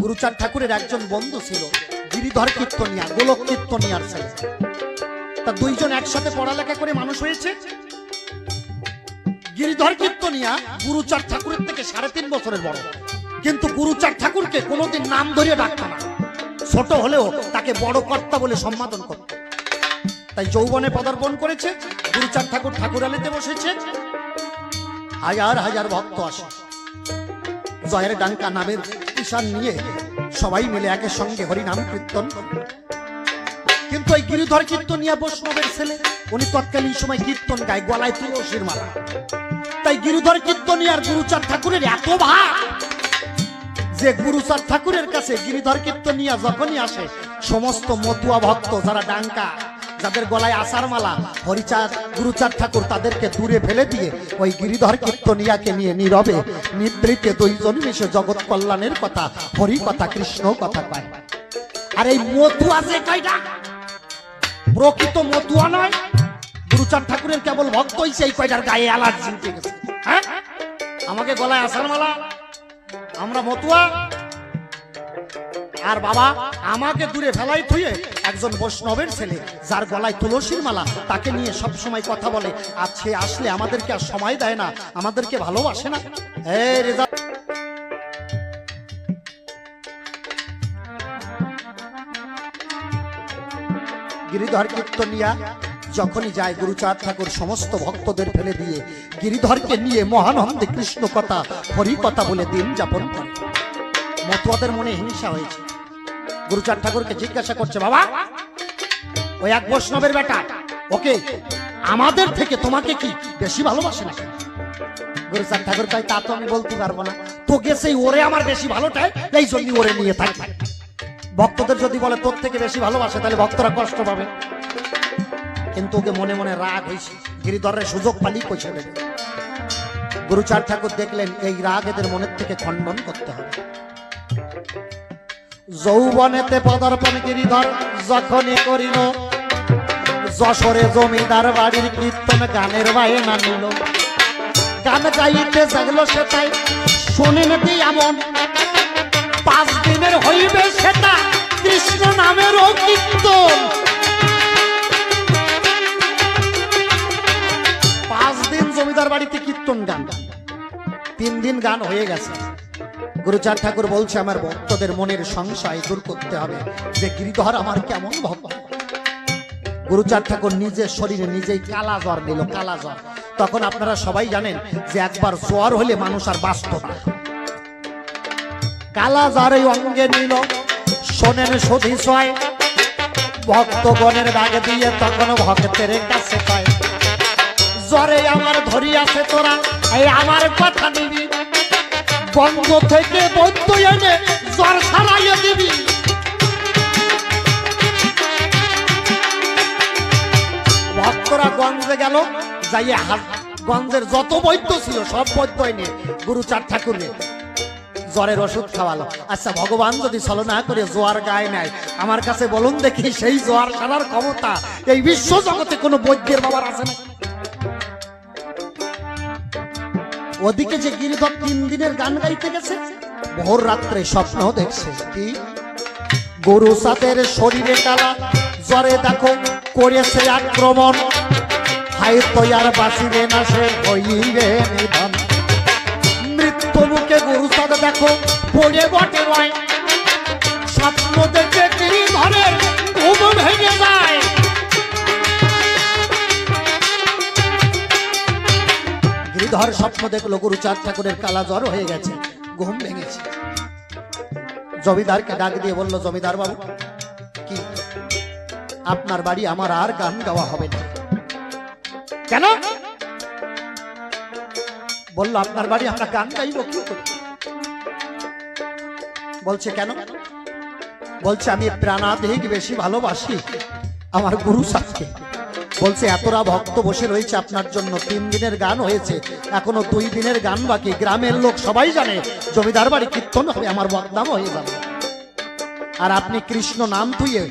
গুরুচাঁদ ঠাকুরের একজন বন্ধু ছিল, গিরিধর কীর্তনিয়া, গোলক কীর্তনিয়ার ছেলে। তা দুইজন একসাথে পড়ালেখা করে মানুষ হয়েছে? গিরিধর কীর্তনিয়া গুরুচাঁদ ঠাকুরের থেকে সাড়ে তিন বছরের বড়। কিন্তু গুরুচাঁদ ঠাকুরকে কোনোদিন নাম ধরিয়ে ডাকত না। ছোট হলেও তাকে বড় কর্তা বলে সম্বোধন করত। তাই যৌবনে পদার্পণ করেছে, গুরুচাঁদ ঠাকুর ঠাকুরালিতে বসেছে। হাজার হাজার ভক্ত আসে। জয়ের ডাঙ্কা নামের? ঈশান নিয়ে সবাই মিলে একের সঙ্গে হরিনাম কীর্তন করে। কিন্তু এই গিরিধর কীর্তনিয়া বৈষ্ণবের ছেলে, উনি তৎকালীন সময় কীর্তন গায়, গলায় তুলসীর মালা তাই গিরিধর কীর্তনিয়ার গুরুচাঁদ ঠাকুরের এত ভাব যে গুরুচাঁদ ঠাকুরের কাছে গিরিধর কীর্তনিয়া যখনই আসে, সমস্ত মতুয়া ভক্ত যারা ডাঙ্কা যাদের গলায় আসার মালা, হরিচাঁদ, গুরুচাঁদ ঠাকুর তাদেরকে দূরে ফেলে দিয়ে ওই গিরিধর কীর্তনিয়াকে নিয়ে নীরবে নিবৃত্তে দুইজন মিশে জগৎ কল্যাণের কথা, হরি কথা, কৃষ্ণ কথা কয়। আর এই মতুয়া যে কয়টা? প্রকৃত মতুয়া নয়। গুরুচাঁদ ঠাকুরের কেবল ভক্ত হইছে এই কয়টার গায়ে অ্যালার্জি উঠে গেছে। হ্যাঁ? আমাকে গলায় আসার মালা, আমরা মতুয়া। আর বাবা, আমাকে দূরে ফেলাই থুয়ে একজন বৈষ্ণবের ছেলে যার গলায় তুলসীর মালা, তাকে নিয়ে সব সময় কথা বলে, আর সে আসলে আমাদেরকে আর সময় দেয় না, আমাদেরকে ভালোবাসে না। গিরিধর কীর্তনিয়া যখনই যায় গুরুচাঁদ ঠাকুর সমস্ত ভক্তদের ফেলে দিয়ে, গিরিধরকে নিয়ে মহানন্দে কৃষ্ণ কথা হরি কথা বলে দিন যাপন করে। মতুয়াদের মনে হিংসা হয়েছে। গুরুচাঁদ ঠাকুরকে জিজ্ঞাসা করছে, বাবা ওই এক বৈষ্ণবের বেটা, ওকে আমাদের থেকে তোমাকে কি বেশি ভালোবাসে না গুরুচাঁদ ঠাকুর কয়, তা তো আমি বলতে পারব না। তো গেছেই ওরে আমার বেশি ভালোটাই এই জন্য ওরে নিয়ে থাকবে। ভক্তদের যদি বলে, তোর থেকে বেশি ভালোবাসে, তাহলে ভক্তরা কষ্ট পাবে। কিন্তু ওকে মনে মনে রাগ হয়েছে। গিরিধরের সুযোগ পালি কইছে দেবে গুরুচাঁদ ঠাকুর দেখলেন, এই রাগ এদের মনের থেকে খণ্ডন করতে হবে। যৌবনেতে পদার্পণ গিরিধর যখনই করিল, যশোরে জমিদার বাড়ির কীর্তন গানের বায়না নিল। গান গাইতে জাগলো সেটাই শোনেন এমন? পাঁচ দিনের হইবে সেটা কৃষ্ণ নামের কীর্তন। পাঁচ দিন জমিদার বাড়িতে কীর্তন গান। তিন দিন গান হয়ে গেছে। গুরুচাঁদ ঠাকুর বলছে, আমার ভক্তদের মনের সংশয় দূর করতে হবে। যে গিরিধর আমার কেমন ভক্ত। গুরুচার ঠাকুর নিজের শরীরে নিজেই কালা জ্বর নিল কালা জ্বর। তখন আপনারা সবাই জানেন যে একবার জ্বর হলে মানুষ আর বাঁচত না। কালা জ্বর এই অঙ্গে নিল, শোনেন সধি ছয়। ভক্তগণের দাগে দিয়ে তখন ভক্তের কাছে পায়। জ্বরে আমার ধরি আছে তোরা, এই আমার কথা নিবি। বন্ধ থেকে বন্ধ এনে জ্বর সারাইয়ে দিবি। ভক্তরা গঞ্জে গেল, যাইয়ে হাত গঞ্জের যত বৈদ্য ছিল, সব বৈদ্য এনে গুরুচাঁদ ঠাকুরকে জ্বরের ওষুধ খাওয়ালো। আচ্ছা ভগবান যদি ছলনা করে জোয়ার গায়ে নেয়, আমার কাছে বলুন দেখি সেই জোয়ার সারার ক্ষমতা এই বিশ্ব জগতে কোনো বৈদ্যের বাবার আছে না ওদিকে যে গিরিধর তিন দিনের গান গাইতে গেছে, ভোর রাত্রে স্বপ্ন দেখছে কি? গরু সাতের শরীরে কালা, জ্বরে দেখো করেছে আক্রমণ। না সে মৃত্যু মুখে গরু সাদ দেখো পড়ে বটে নয়। গিরিধর স্বপ্ন দেখল গুরুচাঁদ ঠাকুরের কালা জ্বর হয়ে গেছে, ঘুম ভেঙেছে। জমিদারকে ডাক দিয়ে বলল, জমিদার বাবু, কি? আপনার বাড়ি আমার আর গান গাওয়া হবে না। কেন? বলল, আপনার বাড়ি আমরা গান গাইব কি? বলছে, কেন? বলছে, আমি প্রাণাধিক বেশি ভালোবাসি আমার গুরু সাথে বলছে এতটা ভক্ত বসে রয়েছে আপনার জন্য। তিন দিনের গান হয়েছে। এখনও দুই দিনের গান বাকি। গ্রামের লোক সবাই জানে, জমিদার বাড়ি কীর্তন হবে, আমার বদনাম হয়ে যাবে। আর আপনি কৃষ্ণ নাম তুইয়ে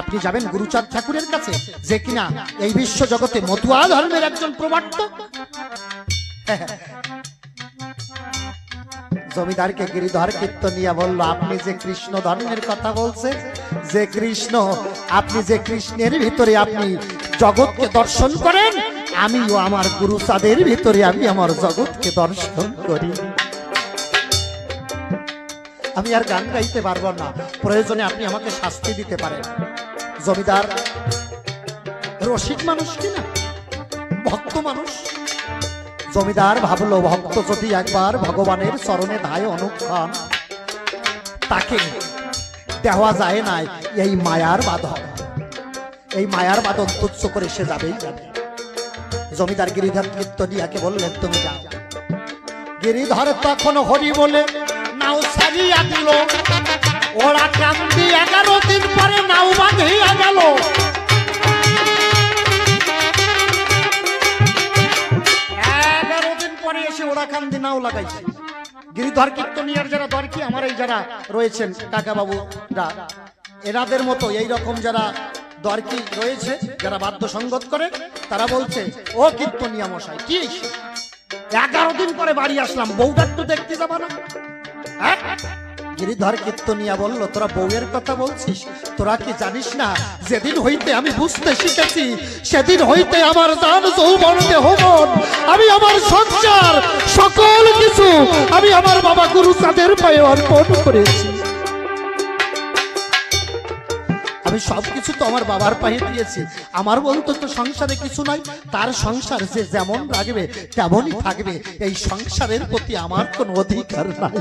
আপনি যাবেন গুরুচাঁদ ঠাকুরের কাছে, যে কিনা এই বিশ্ব জগতে মতুয়া ধর্মের একজন প্রবর্তক জমিদারকে গিরিধর কীর্তনিয়া বলল, আপনি যে কৃষ্ণ ধর্মের কথা বলছেন যে কৃষ্ণ, আপনি যে কৃষ্ণের ভিতরে আপনি জগৎকে দর্শন করেন, আমিও আমার গুরু সাদের ভিতরে আমি আমার জগৎকে দর্শন করি। আমি আর গান গাইতে পারব না। প্রয়োজনে আপনি আমাকে শাস্তি দিতে পারেন। জমিদার, রসিক মানুষ কিনা ভক্ত মানুষ? জমিদার ভাবলো, ভক্ত যদি একবার ভগবানের চরণে ধায় অনুক্ষণ তাকে দেওয়া যায় না এই মায়ার বাঁধন। এই মায়ার বাঁধন তুচ্ছ করে সে যাবেই যাবে জমিদার গিরিধর কীর্তনিয়াকে বললেন, তুমি যাও। গিরিধর তখন হরি বলে, নাও সারিয়া দিল। ওরা কান্দি এগারো দিন পরে নাও বাঁধিয়া গেল। এগারো দিন পরে এসে ওরা কান্দি নাও লাগাইছে। গিরিধর কীর্তনিয়ার যারা দরকি আমার এই যারা রয়েছেন কাকা বাবুরা এনাদের মতো এই রকম যারা দরকি রয়েছে, যারা বাদ্য সঙ্গত করে, তারা বলছে, ও কীর্তনিয়া মশাই, কি এগারো দিন পরে বাড়ি আসলাম, বউটা একটু দেখতে যাবা না? হ্যাঁ? গিরিধর কীর্তনিয়া বলল, তোরা বউয়ের কথা বলছিস? তোরা কি জানিস না? যেদিন হইতে আমি বুঝতে শিখেছি, সেদিন হইতে আমার জান যৌবন দেহমন আমি আমার সংসার, সকল কিছু আমি আমার বাবা গুরু চাঁদের পায়ে অর্পণ করেছি। আমি সবকিছু তো আমার বাবার পায়ে দিয়েছি। আমার বলতো তো সংসারে কিছু নাই, তার সংসার যে যেমন রাখবে, তেমনই থাকবে। এই সংসারের প্রতি আমার কোনো অধিকার নাই।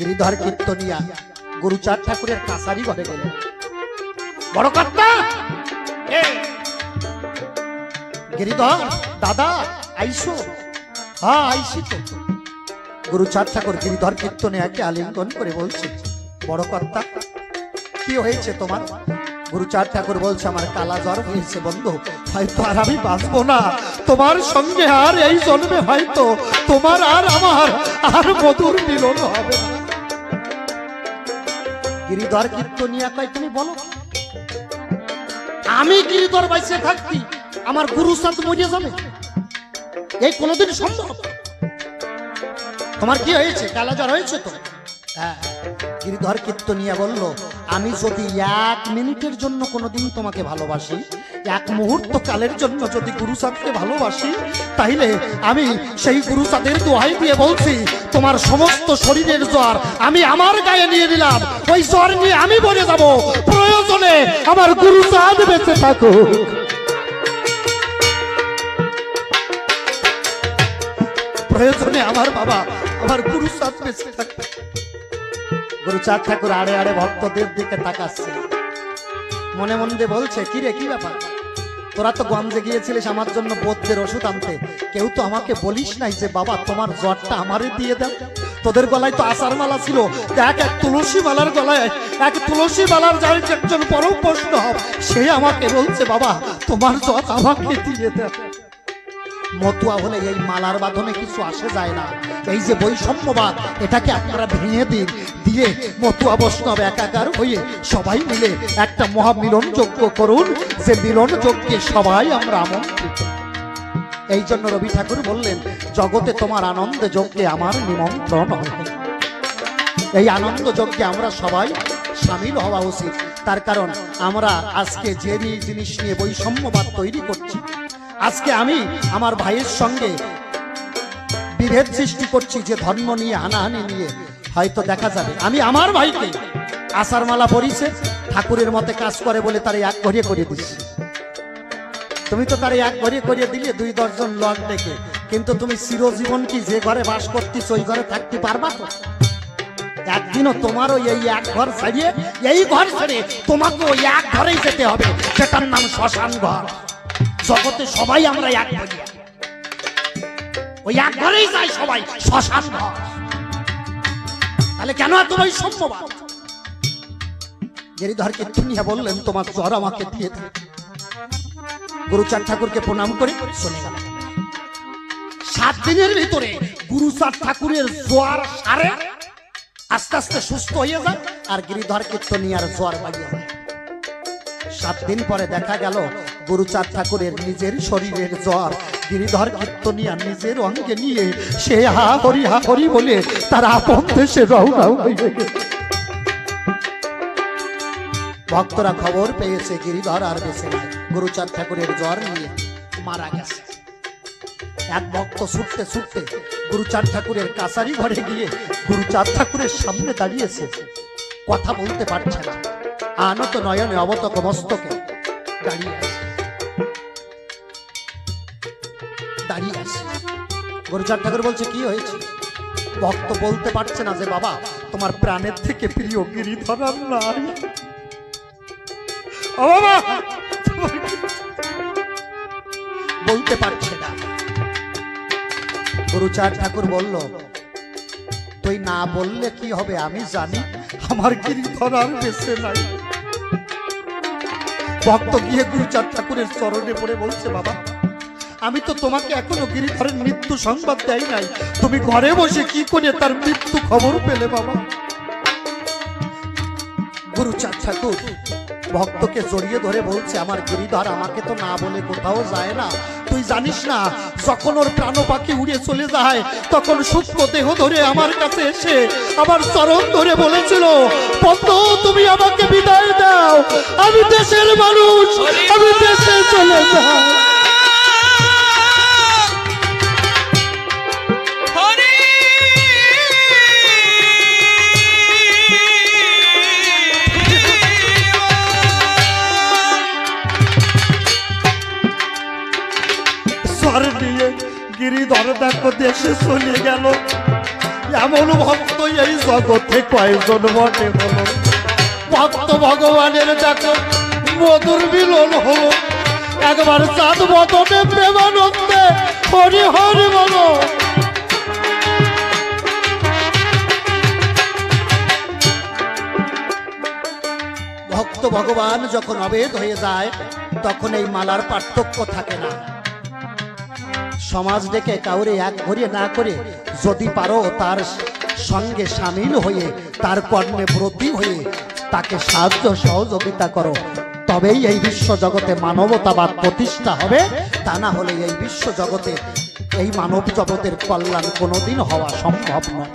গিরিধর কীর্তনিয়া গুরুচাঁদ ঠাকুরের কাছারি ঘরে গেলেন। বড় কর্তা! গিরিধর, দাদা, আইসো। হ্যাঁ আইসি তো। গুরুচাঁদ ঠাকুর গিরিধর কীর্তনিয়াকে আলিঙ্গন করে বলছে, বড় কর্তা, কি হয়েছে তোমার? গুরুচাঁদ ঠাকুর বলছে, আমার কালা জ্বর হয়েছে বন্ধু, হয়তো আর আমি বাঁচবো না। তোমার সঙ্গে আর এই জন্মে হয়তো তোমার আর আমার আর মধুর মিলন হবে না। গিরিধর কীর্তনিয়া কয় তুমি বলো। আমি গিরিধর বাইসে থাকতি আমার গুরু সাথ মরিয়ে যাবে এই কোনোদিন সম্ভব? তোমার কি হয়েছে? কালা জ্বর হয়েছে তো? হ্যাঁ গিরিধর কীর্তনিয়া বলল, আমি যদি এক মিনিটের জন্য কোনোদিন তোমাকে ভালোবাসি এক মুহূর্ত কালের জন্য যদি গুরুসাদকে ভালোবাসি, তাইলে আমি সেই গুরুসাদের দোহাই দিয়ে বলছি, তোমার সমস্ত শরীরের জ্বর আমি আমার গায়ে নিয়ে নিলাম। ওই জ্বর নিয়ে আমি বলে যাব। প্রয়োজনে আমার গুরুসাদ বেঁচে থাকুক। প্রয়োজনে আমার বাবা আমার গুরুসাদ বেঁচে থাকুক। গুরুচাঁদ ঠাকুর আড়ে আড়ে ভক্তদের দিকে তাকাচ্ছে। মনে মনে বলছে, কি রে, কি ব্যাপার? তোরা তো গঞ্জে গিয়েছিলিস আমার জন্য বোধদের ওষুধ আনতে। কেউ তো আমাকে বলিস নাই যে, বাবা, তোমার জ্বরটা আমারই দিয়ে দেন তোদের গলায় তো আসার মালা ছিল। এক এক তুলসী মালার গলায়, এক তুলসী মালার যার একজন পরম প্রশ্ন। সে আমাকে বলছে, বাবা, তোমার জ্বর আমাকে দিয়ে দাও। মতুয়া হলে এই মালার বাঁধনে কিছু আসে যায় না। এই যে বৈষম্যবাদ, এটাকে আপনারা ভেঙে দিন, দিয়ে মতুয়া বৈষ্ণব একাকার হয়ে সবাই মিলে একটা মহামিলন যজ্ঞ করুন, যে মিলন যজ্ঞে সবাই আমরা আমন্ত্রিত। এই জন্য রবি ঠাকুর বললেন, জগতে তোমার আনন্দ যজ্ঞে আমার নিমন্ত্রণ হয়। এই আনন্দ যজ্ঞে আমরা সবাই সামিল হওয়া উচিত। তার কারণ, আমরা আজকে যে জিনিস নিয়ে বৈষম্যবাদ তৈরি করছি আজকে আমি আমার ভাইয়ের সঙ্গে বিভেদ সৃষ্টি করছি যে ধর্ম নিয়ে, হানাহানি নিয়ে। হয়তো দেখা যাবে। আমি আমার ভাইকে আষাঢ় মালা পরিছে, ঠাকুরের মতে কাজ করে বলে তার এক ঘরিয়ে করিয়ে দিচ্ছি তুমি তো তার এক ঘরিয়ে করিয়ে দিলে দুই দশজন লোক ডেকে। কিন্তু তুমি চিরজীবন কি যে ঘরে বাস করতিস ওই ঘরে থাকতে পারবা তো? একদিনও তোমারও এই এক ঘর ছাড়িয়ে, এই ঘর ছেড়ে তোমাকে ওই এক ঘরেই যেতে হবে। সেটার নাম শ্মশান ঘর। জগতে সবাই আমরা এক বলি। ওই এক ঘরেই যাই সবাই, শ্মশান তাহলে কেন এত ওই সম্ভবাদ গিরিধর কীর্তনিয়া বললেন, তোমার জ্বর আমাকে দিয়ে দাও গুরুচাঁদ ঠাকুরকে প্রণাম করে চলে গেল। সাত দিনের ভিতরে গুরুচাঁদ ঠাকুরের জ্বর সারে, আস্তে আস্তে সুস্থ হয়ে যায়, আর গিরিধর কীর্তনিয়ার জ্বর বাড়িয়ে যায় সাত দিন পরে দেখা গেল গুরুচাঁদ ঠাকুরের নিজের শরীরের জ্বর। গিরিধর কীর্তনিয়া নিজের অঙ্গে নিয়ে সে হা হরি হা হরি বলে তার আপন দেশে রওনা হয়ে ভক্তরা খবর পেয়েছে গিরিধর আর বেঁচে নাই। গুরুচাঁদ ঠাকুরের জ্বর নিয়ে মারা গেছে। এক ভক্ত ছুটতে ছুটতে গুরুচাঁদ ঠাকুরের কাছারি ঘরে গিয়ে গুরুচাঁদ ঠাকুরের সামনে দাঁড়িয়েছে। কথা বলতে পারছে না। আনত নয়নে অবতক মস্তকে দাঁড়িয়ে দাঁড়িয়ে আছে। গুরুচাঁদ ঠাকুর বলছে, কি হয়েছে? ভক্ত বলতে পারছে না যে, বাবা, তোমার প্রাণের থেকে প্রিয় গিরিধর আর নাই বলতে পারছে না। গুরুচার ঠাকুর বলল, তুই না বললে কি হবে আমি জানি, আমার গিরিধর আর বেঁচে নাই। ভক্ত গিয়ে গুরুচার ঠাকুরের চরণে পড়ে বলছে, বাবা আমি তো তোমাকে এখনও গিরিধরের মৃত্যু সংবাদ দেয় নাই। তুমি ঘরে বসে কি করে তার মৃত্যু খবর পেলে বাবা? গুরুচাঁদ ঠাকুর, ভক্তকে জড়িয়ে ধরে বলছে, আমার গিরিধর আমাকে তো না বলে কোথাও যায় না। তুই জানিস না, যখন ওর প্রাণ পাখি উড়ে চলে যায়, তখন সূক্ষ্ম দেহ ধরে আমার কাছে এসে আমার চরণ ধরে বলেছিল, বন্ধু, তুমি আমাকে বিদায় দাও। আমি দেশের মানুষ। দেশে গেল। এমন ভক্ত এই জগতে কয়জন বটে হলো ভক্ত ভগবানের মধুর মিলন হলো। একবার চাঁদ বদনে প্রেমানন্দে বলো। ভক্ত ভগবান যখন অবেদ হয়ে যায়, তখন এই মালার পার্থক্য থাকে না। সমাজ ডেকে কাউরে এক ঘরে না করে, যদি পারো তার সঙ্গে সামিল হয়ে, তার কর্মে ব্রতী হয়ে, তাকে সাহায্য সহযোগিতা করো। তবেই এই বিশ্ব জগতে মানবতাবাদ প্রতিষ্ঠা হবে। তা না হলে এই বিশ্ব জগতে এই মানব জগতের কল্যাণ কোনোদিন হওয়া সম্ভব নয়।